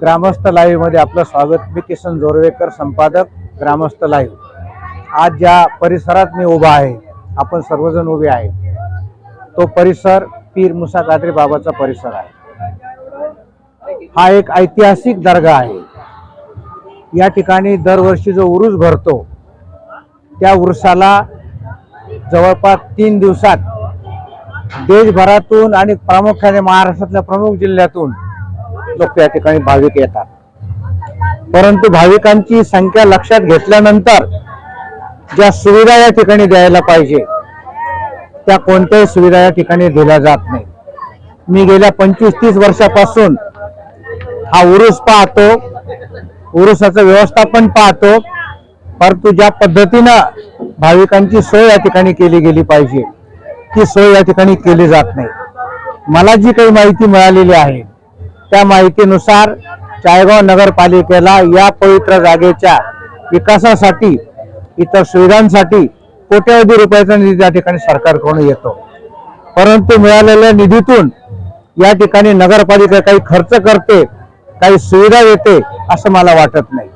ग्रामस्थ लाईव्हमध्ये आपलं स्वागत. मी किसन जोरवेकर संपादक ग्रामस्थ लाईव्ह आज ज्या परिसरात मी उभा आहे आपण सर्वजण उभे आहे तो परिसर पीर मुसा कादरी बाबाचा परिसर आहे. हा एक ऐतिहासिक दर्गा आहे. या ठिकाणी दरवर्षी जो उरूस भरतो त्या उरुसाला जवळपास तीन दिवसात देशभरातून आणि प्रामुख्याने महाराष्ट्रातल्या प्रमुख जिल्ह्यातून लोक या ठिकाणी भाविक येतात. परंतु भाविकांची संख्या लक्षात घेतल्यानंतर ज्या सुविधा या ठिकाणी द्यायला पाहिजे त्या कोणत्याही सुविधा या ठिकाणी दिल्या जात नाही. मी गेल्या पंचवीस तीस वर्षापासून हा उरुस पाहतो उरुसाचं व्यवस्थापन पाहतो परंतु ज्या पद्धतीनं भाविकांची सोय या ठिकाणी केली गेली पाहिजे ती सोय या ठिकाणी केली जात नाही. मला जी काही माहिती मिळालेली आहे त्या माहितीनुसार चाळगाव नगरपालिकेला या पवित्र जागेच्या विकासासाठी इतर सुविधांसाठी कोट्यवधी रुपयाचा निधी त्या ठिकाणी सरकारकडून येतो. परंतु मिळालेल्या निधीतून या ठिकाणी नगरपालिका काही खर्च करते काही सुविधा येते असं मला वाटत नाही.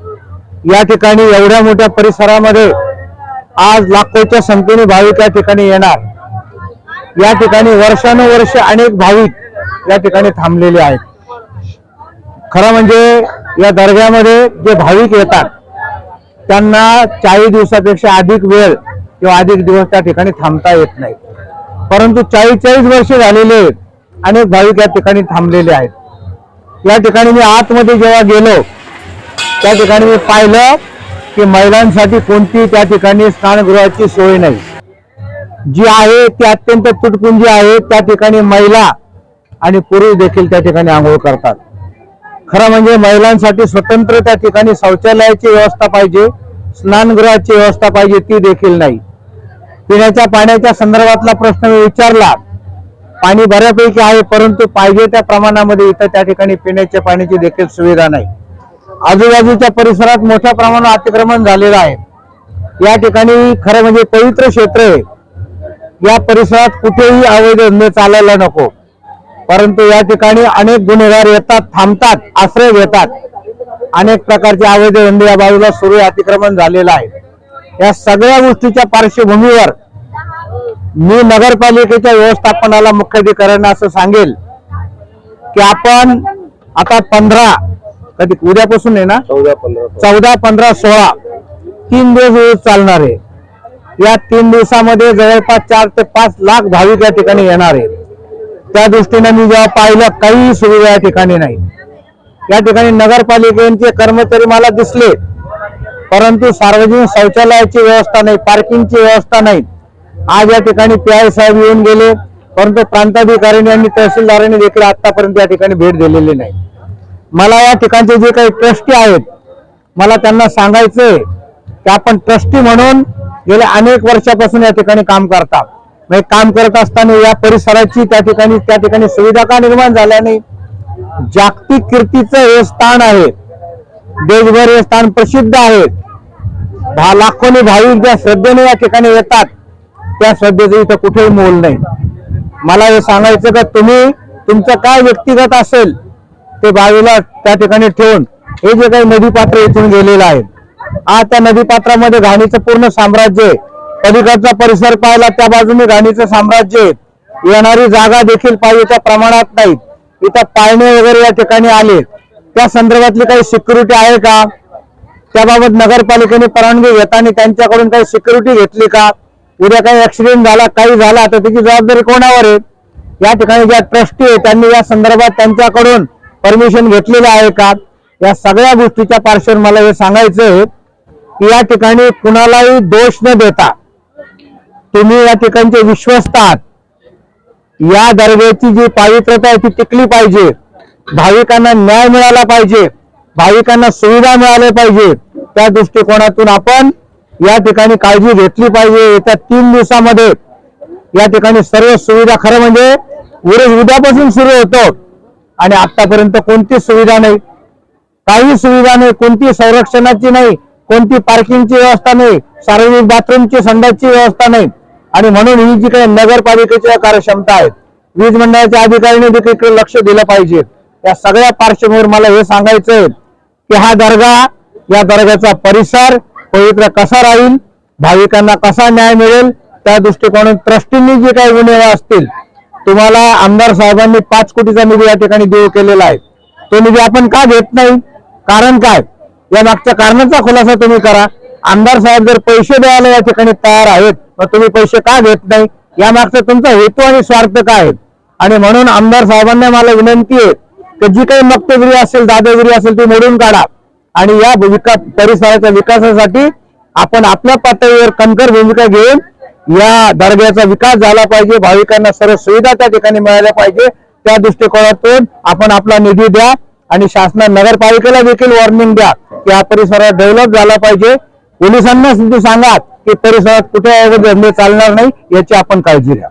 या ठिकाणी एवढ्या मोठ्या परिसरामध्ये आज लाखोच्या संख्येने भाविक या ठिकाणी येणार. या ठिकाणी वर्षानुवर्ष अनेक भाविक या ठिकाणी थांबलेले आहेत. खरं म्हणजे या दर्ग्यामध्ये जे भाविक येतात त्यांना चाळीस दिवसापेक्षा अधिक वेळ किंवा अधिक दिवस त्या ठिकाणी थांबता येत नाही. परंतु चाळीस चाळीस वर्षे झालेले अनेक भाविक या ठिकाणी थांबलेले आहेत. या ठिकाणी मी आतमध्ये जेव्हा गेलो त्या ठिकाणी मी पाहिलं की महिलांसाठी कोणती त्या ठिकाणी स्नानगृहाची सोय नाही. जी आहे ती अत्यंत तुटपुंजी आहे त्या ठिकाणी महिला आणि पुरुष देखील त्या ठिकाणी आंघोळ करतात. खरं म्हणजे महिलांसाठी स्वतंत्र त्या ठिकाणी शौचालयाची व्यवस्था पाहिजे स्नानगृहाची व्यवस्था पाहिजे ती देखील नाही. पिण्याच्या पाण्याच्या संदर्भातला प्रश्न मी विचारला. पाणी बऱ्यापैकी आहे परंतु पाहिजे त्या प्रमाणामध्ये इथं त्या ठिकाणी पिण्याच्या पाण्याची देखील सुविधा नाही. आजूबाजूच्या परिसरात मोठ्या प्रमाणात अतिक्रमण झालेलं आहे. या ठिकाणी खरं म्हणजे पवित्र क्षेत्र आहे. या परिसरात कुठेही अवैध धंदे चालायला नको. परंतु या ठिकाणी अनेक गुन्हेगार येतात थांबतात आश्रय घेतात. अनेक प्रकारचे अवैध धंदे या बाजूला सुरू अतिक्रमण झालेलं आहे. या सगळ्या गोष्टीच्या पार्श्वभूमीवर मी नगरपालिकेच्या व्यवस्थापनाला मुख्याधिकाऱ्यांना असं सांगेल की आपण आता पंधरा कधी उद्यापासून आहे ना? चौदा पंधरा सोळा. तीन दिवस चालणार आहे. या तीन दिवसामध्ये जवळपास चार ते पाच लाख भाविक या ठिकाणी येणार आहेत. त्या दृष्टीने मी जेव्हा पाहिलं काही सुविधा या ठिकाणी नाही. या ठिकाणी नगरपालिकेचे कर्मचारी मला दिसले परंतु सार्वजनिक शौचालयाची व्यवस्था नाही पार्किंगची व्यवस्था नाही. आज या ठिकाणी पी आय साहेब येऊन गेले परंतु प्रांताधिकाऱ्यांनी आणि तहसीलदारांनी देखील आतापर्यंत या ठिकाणी भेट दिलेली नाही. मला या ठिकाणचे जे काही ट्रस्टी आहेत मला त्यांना सांगायचंय की आपण ट्रस्टी म्हणून गेल्या अनेक वर्षापासून या ठिकाणी काम करतात. म्हणजे काम करत असताना या परिसराची त्या ठिकाणी त्या ठिकाणी सुविधा का निर्माण झाल्या नाही? जागतिक कीर्तीचं हे स्थान आहे. देशभर हे स्थान प्रसिद्ध आहे. दहा लाखोनी भाविक ज्या श्रद्धेने या ठिकाणी येतात त्या श्रद्धेचं इथं कुठेही मोल नाही. मला हे सांगायचं का तुम्ही तुमचं काय व्यक्तिगत असेल ते बाजूला त्या ठिकाणी ठेवून हे जे काही नदीपात्र इथून गेलेलं आहे आज त्या नदीपात्रामध्ये घाणीचं पूर्ण साम्राज्य आहे. पलीकडचा परिसर पाहिला त्या बाजूने घाणीचं साम्राज्य आहे. येणारी जागा देखील पाहिजे त्या प्रमाणात नाही. इथं पाळणे वगैरे या ठिकाणी आले. त्या संदर्भातली काही सिक्युरिटी आहे का? त्याबाबत नगरपालिकेने परवानगी घेताना त्यांच्याकडून काही सिक्युरिटी घेतली का? उद्या काही ऍक्सिडेंट झाला काही झाला तर त्याची जबाबदारी कोणावर आहे? या ठिकाणी ज्या ट्रस्टी आहे त्यांनी या संदर्भात त्यांच्याकडून परमिशन घेतलेलं आहे का? या सगळ्या गोष्टीच्या पार्श्वर मला हे सांगायचं आहे की या ठिकाणी कुणालाही दोष न देता तुम्ही या ठिकाणचे विश्वस्त आहात या दर्ग्याची जी पावित्रता आहे ती टिकली पाहिजे. भाविकांना न्याय मिळाला पाहिजे. भाविकांना सुविधा मिळाल्या पाहिजे. त्या दृष्टिकोनातून आपण या ठिकाणी काळजी घेतली पाहिजे. येत्या तीन दिवसामध्ये या ठिकाणी सर्व सुविधा खरं म्हणजे उरज उद्यापासून सुरू होतो. आणि आतापर्यंत कोणतीच सुविधा नाही. काही सुविधा नाही. कोणती संरक्षणाची नाही. कोणती पार्किंगची व्यवस्था नाही. सार्वजनिक बाथरूमची संडासची व्यवस्था नाही. आणि म्हणून ही जी काही नगरपालिकेच्या कार्यक्षमता आहेत वीज मंडळाच्या अधिकाऱ्यांनी देखील इकडे लक्ष दिलं पाहिजे. या सगळ्या पार्श्वभूमीवर मला हे सांगायचंय की हा दर्गा या दर्ग्याचा परिसर पवित्र कसा राहील भाविकांना कसा न्याय मिळेल त्या दृष्टिकोनातून ट्रस्टींनी जे काही गुन्हे असतील तुम्हाला आमदार साहेबांनी पाच कोटीचा निधी या ठिकाणी देऊ केलेला आहे. तो निधी आपण का घेत नाही? कारण काय? या मागच्या कारणाचा खुलासा तुम्ही करा. आमदार साहेब जर पैसे द्यायला या ठिकाणी तयार आहेत मग तुम्ही पैसे का घेत नाही? यामागचा तुमचा हेतू आणि स्वार्थ काय आहे आणि म्हणून आमदार साहेबांना मला विनंती आहे की जी काही मक्तगिरी असेल दादागिरी असेल ती मोडून काढा. आणि या विका परिसराच्या विकासासाठी आपण आपल्या पातळीवर कणकर भूमिका घेऊन या दर्ग्याचा विकास झाला पाहिजे. भाविकांना सर्व सुविधा त्या ठिकाणी मिळाल्या पाहिजे. त्या दृष्टिकोनातून आपण आपला निधी द्या आणि शासना नगरपालिकेला देखील वॉर्निंग द्या की हा परिसर डेव्हलप झाला पाहिजे. पोलिसांना सुद्धा सांगा की परिसरात कुठे धंदे म्हणजे चालणार नाही याची आपण काळजी घ्या.